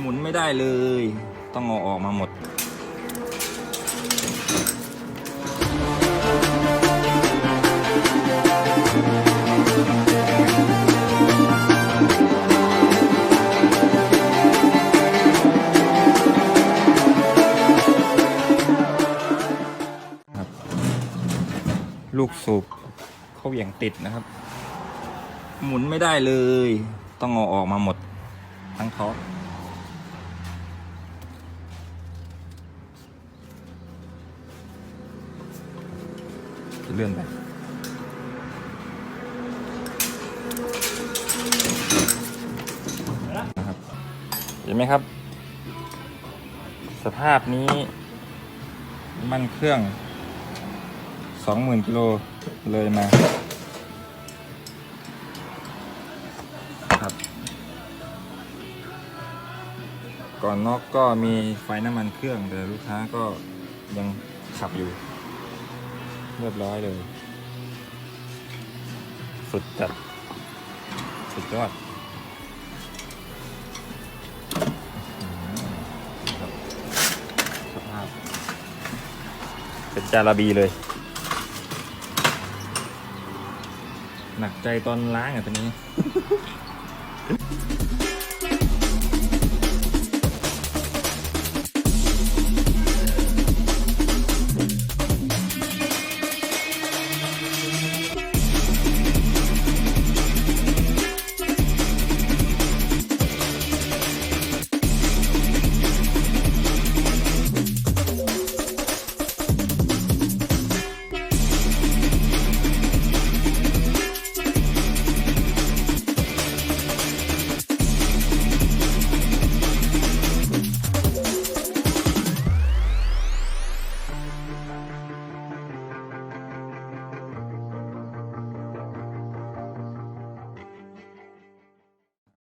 หมุนไม่ได้เลย ต้องเอาออกมาหมดครับลูกสูบเขาเหวี่ยงติดนะครับ หมุนไม่ได้เลย ต้องเอาออกมาหมดทั้งท็อปจะ เลื่อนไปนะครับเห็นไหมครับ สภาพนี้ มันเครื่องสองหมื่นกิโลเลยมาครับ ก่อนนอกก็มีไฟน้ำมันเครื่องแต่ลูกค้าก็ยังขับอยู่ เรียบร้อยเลย สุดจัด สุดยอดสภาพ เป็นจาระบีเลย หนักใจตอนล้างอะตัวนี้